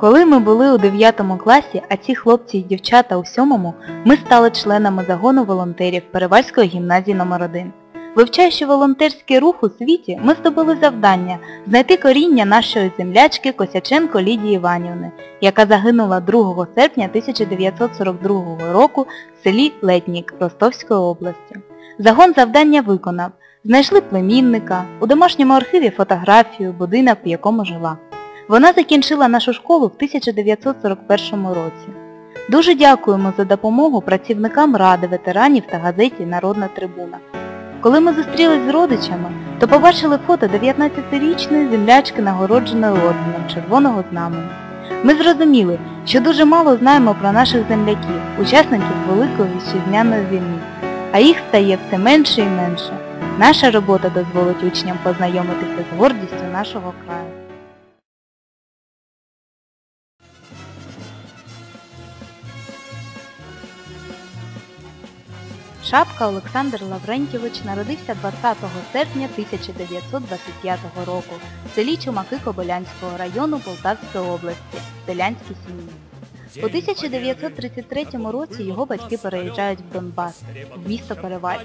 Коли ми були у 9 класі, а ці хлопці і дівчата у 7, ми стали членами загону волонтерів Перевальської гімназії номер 1 Вивчаючи волонтерський рух у світі, ми здобули завдання знайти коріння нашої землячки Косяченко Лідії Іванівни, яка загинула 2 серпня 1942 року в селі Летнік Ростовської області. Загон завдання виконав. Знайшли племінника, у домашньому архіві фотографію, будинок, в якому жила. Вона закінчила нашу школу в 1941 році. Дуже дякуємо за допомогу працівникам Ради ветеранів та газеті Народна трибуна. Коли ми зустрілись з родичами, то побачили фото 19-річної землячки, нагородженої орденом Червоного Знамені. Ми зрозуміли, що дуже мало знаємо про наших земляків, учасників Великої Вітчизняної війни, а їх стає все менше і менше. Наша робота дозволить учням познайомитися з гордістю нашого краю. Шапка Олександр Лаврентьович народився 20 серпня 1925 року в селі Чумаки Кобилянського району Полтавської області, селянській сім'ї. У 1933 році його батьки переїжджають в Донбас, в місто Переваль.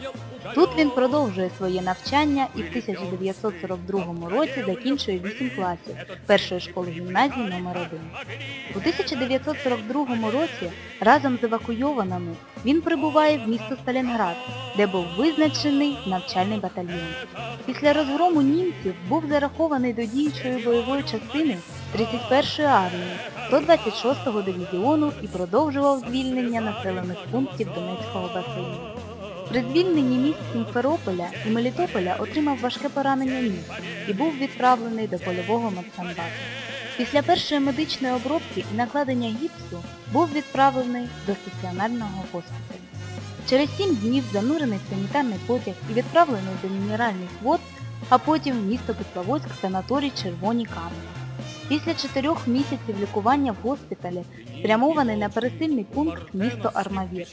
Тут він продовжує своє навчання і в 1942 році закінчує 8 класів першої школи гімназії номер 1 У 1942 році разом з евакуйованими він прибуває в місто Сталінград, де був визначений навчальний батальйон. Після розгрому німців був зарахований до діючої бойової частини 31-ї армії 126-го дивізіону і продовжував звільнення населених пунктів Донецького басейну. При звільненні міст Сімферополя і Мелітополя отримав важке поранення ніг і був відправлений до польового медсанбату. Після першої медичної обробки і накладення гіпсу був відправлений до стаціонарного госпіталю. Через сім днів занурений в санітарний потяг і відправлений до мінеральних вод, а потім в місто Петловодськ санаторій Червоні Камені. Після чотирьох місяців лікування в госпіталі спрямований на пересильний пункт місто Армавір.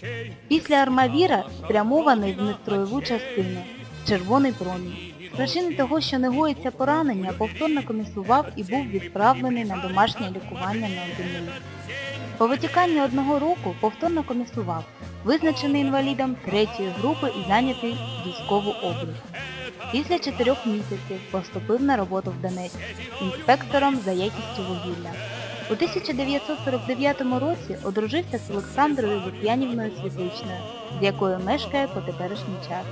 Після Армавіра спрямований в нестроєву частину Червоний промінь. Причини того, що не гоїться поранення, повторно комісував і був відправлений на домашнє лікування на один. По витіканні одного року повторно комісував, визначений інвалідом третьої групи і зайнятий військову область. Після чотирьох місяців поступив на роботу в Донецьк інспектором за якістю вугілля. У 1949 році одружився з Олександрою Лук'янівною Світличною, з якою мешкає по теперішній час.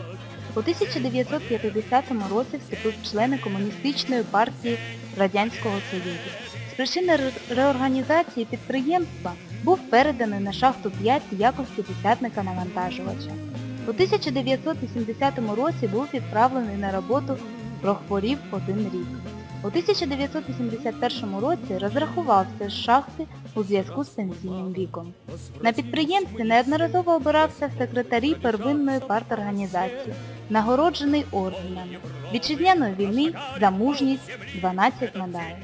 У 1950 році вступив члени Комуністичної партії Радянського Союзу. З причини реорганізації підприємства був переданий на шахту 5 в якості десятника навантажувача. У 1980 році був відправлений на роботу, прохворів один рік. У 1981 році розрахувався з шахти у зв'язку з пенсійним віком. На підприємстві неодноразово обирався в секретарі первинної парторганізації, нагороджений орденами вітчизняної війни за мужність 12 медалей.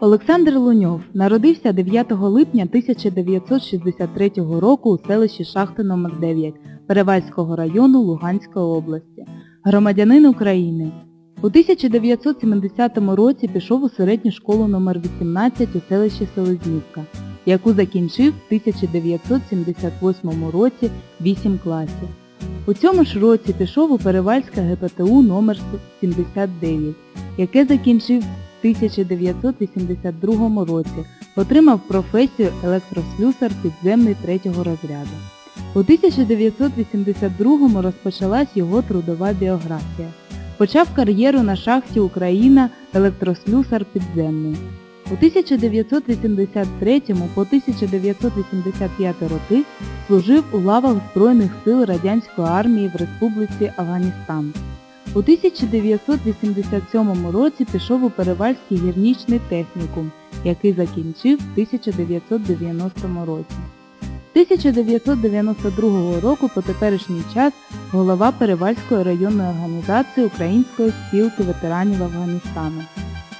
Олександр Луньов народився 9 липня 1963 року у селищі Шахти номер 9 Перевальського району Луганської області. Громадянин України. У 1970 році пішов у середню школу номер 18 у селищі Селезнівка, яку закінчив в 1978 році 8 класів. У цьому ж році пішов у Перевальське ГПТУ номер 79 яке закінчив 1982 році отримав професію електрослюсар підземний третього розряду. У 1982 розпочалась його трудова біографія. Почав кар'єру на шахті Україна електрослюсар підземний. У 1983 по 1985 роки служив у лавах Збройних сил Радянської армії в Республіці Афганістан. У 1987 році пішов у Перевальський гірнічний технікум, який закінчив в 1990 році. 1992 року по теперішній час голова Перевальської районної організації Української спілки ветеранів Афганістану.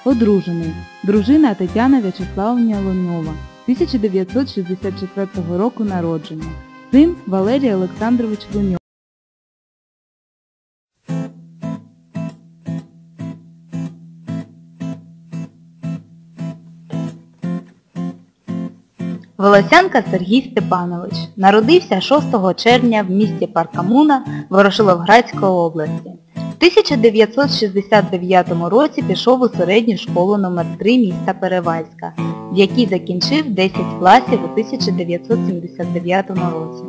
Одружений. Дружина Тетяна В'ячеславівна Лоньова. 1964 року народження. Син Валерій Олександрович Луньов. Волосянка Сергій Степанович народився 6 червня в місті Паркамуна Ворошиловградської області. В 1969 році пішов у середню школу номер 3 міста Перевальська, в якій закінчив 10 класів у 1979 році.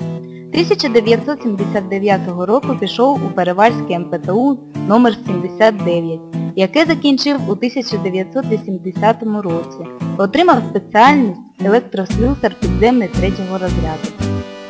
1979 року пішов у Перевальське МПТУ номер 79, яке закінчив у 1980 році. Отримав спеціальність електрослюсар підземний третього розряду.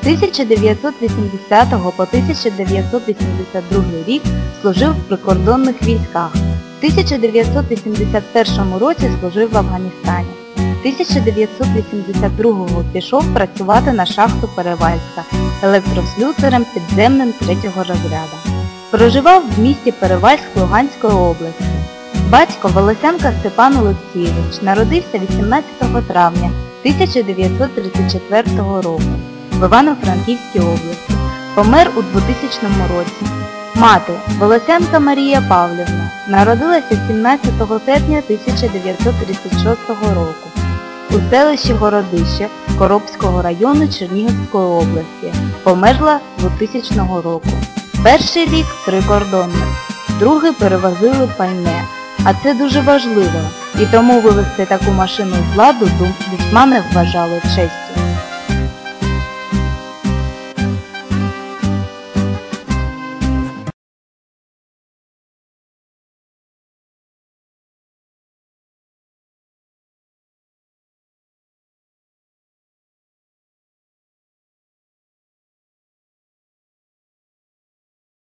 З 1980 по 1982 рік служив в прикордонних військах. В 1981 році служив в Афганістані. 1982 пішов працювати на шахту Перевальська електрослюсарем підземним третього розряду. Проживав в місті Перевальськ Луганської області. Батько Волосянка Степан Олексійович народився 18 травня 1934 року в Івано-Франківській області. Помер у 2000 році. Мати Волосянка Марія Павлівна народилася 17 серпня 1936 року у селищі Городище Коробського району Чернігівської області. Померла 2000 року. Перший рік прикордонник, другий перевозили пальне. А це дуже важливо. І тому вивести таку машину з ладу бусмани вважали честю.